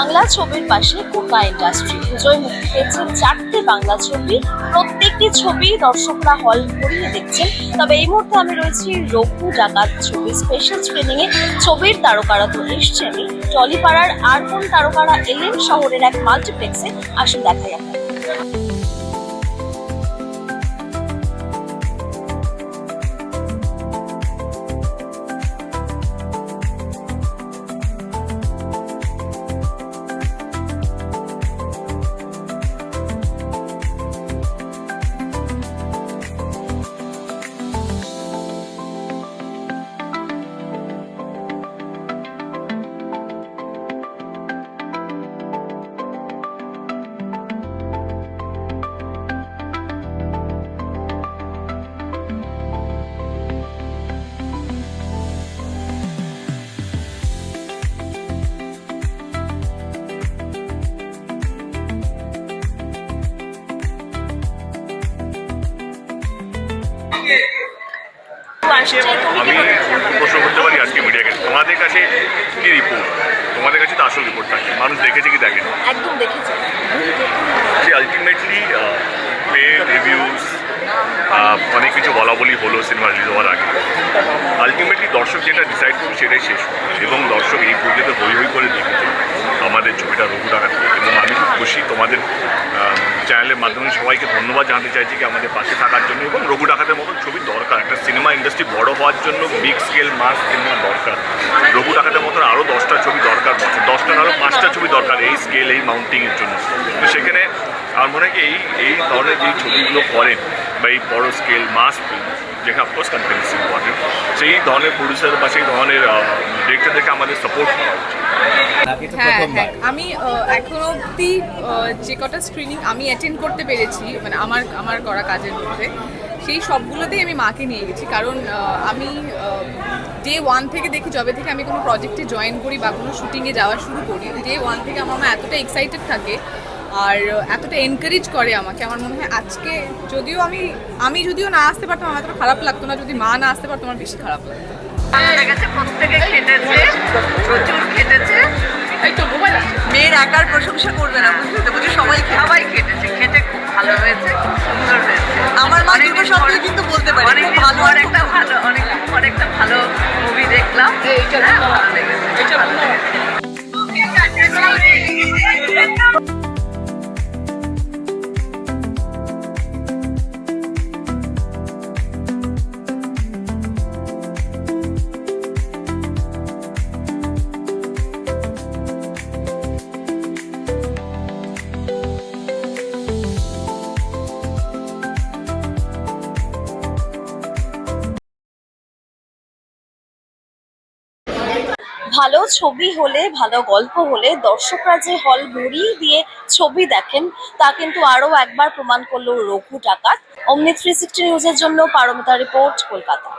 বাংলা ছবির পাশে Coca industry পুজোয় মুক্তি পেয়েছে চারটে বাংলা ছবি। প্রত্যেকটি ছবি দর্শকরা হল ভরিয়ে দেখছেন। তবে এই মুহূর্তে আমি রয়েছি রঘু ডাকাত ছবি স্পেশাল স্ক্রিনিং এ। ছবির তারকারা তো এসছেনই। টলিপাড়ার আর কোন তারকারা এলেন শহরের এক মাল্টিপ্লেক্সে আসুন দেখাই আপনাদের। আমি বলছো? প্রশ্ন করতে পারি আজকে মিডিয়াকে তোমাদের কাছে কি রিপোর্ট তোমাদের কাছে তো আসল রিপোর্ট থাকে মানুষ দেখেছে কি দেখেন? একদম দেখেছি। যে আলটিমেটলি প্লে রিভিউজ অনেক কিছু বলা বলি হলো সিনেমা রিলিজ হওয়ার আগে। আলটিমেটলি দর্শক যেটা ডিসাইড করবে সেটাই শেষ। এবং দর্শক এই পর্যন্ত হই হই করে দেখেছে আমাদের ছবিটা রঘু ডাকাত। এবং আমি খুব খুশি তোমাদের চ্যানেলের মাধ্যমে সবাইকে ধন্যবাদ জানাতে চাইছি কি আমাদের পাশে থাকার জন্য। এবং রঘু ডাকাতের মতন ছবি ইন্ডাস্ট্রি বড় হওয়ার জন্য বিগ স্কেল মাস সিনেমা দরকার। রঘু ডাকাতের মতন আরও দশটা ছবি দরকার বছর দশটা আরও পাঁচটা ছবি দরকার এই স্কেল এই মাউন্টিংয়ের জন্য। তো সেখানে আমার মনে হয় এই এই ধরনের যে ছবিগুলো করেন বা এই বড় স্কেল মাস ফিল্ম যেখানে অফকোর্স কনফিডেন্স ইম্পর্টেন্ট সেই ধরনের প্রডিউসার বা সেই ধরনের ডিরেক্টরদেরকে আমাদের সাপোর্ট করা উচিত। হ্যাঁ হ্যাঁ। আমি এখনও অবধি যে কটা স্ক্রিনিং আমি অ্যাটেন্ড করতে পেরেছি মানে আমার আমার করা কাজের মধ্যে সেই সবগুলোতেই আমি মাকে নিয়ে গেছি। কারণ আমি ডে ওয়ান থেকে দেখি যবে থেকে আমি কোনো প্রজেক্টে জয়েন করি বা কোনো শুটিংয়ে যাওয়া শুরু করি ডে ওয়ান থেকে আমার মা এতটা এক্সাইটেড থাকে আর এতটা এনকারেজ করে আমাকে। আমার মনে হয় আজকে যদিও আমি আমি যদিও না আসতে পারতাম আমার এতটা খারাপ লাগতো না। যদি মা না আসতে পারতো আমার বেশি খারাপ লাগতো। প্রত্যেকে খেটেছে প্রচুর খেটেছে। এই তো মোবাইল মেয়ের একার প্রশংসা করবে না বুঝতে তো? বুঝি সবাই সবাই খেটেছে। খেটে খুব ভালো হয়েছে খুব সুন্দর হয়েছে। আমার মা দুটো শব্দই কিন্তু বলতে পারে, অনেক ভালো আর একটা ভালো অনেক অনেকটা ভালো মুভি দেখলাম। হ্যাঁ, ভালো লেগেছে। ভালো ছবি হলে, ভালো গল্প হলে দর্শকরা যে হল ঘুরিয়ে দিয়ে ছবি দেখেন, তা কিন্তু আরও একবার প্রমাণ করল রঘু ডাকাত। অমনি থ্রি সিক্সটি নিউজের জন্য পারমিতা রিপোর্ট, কলকাতা।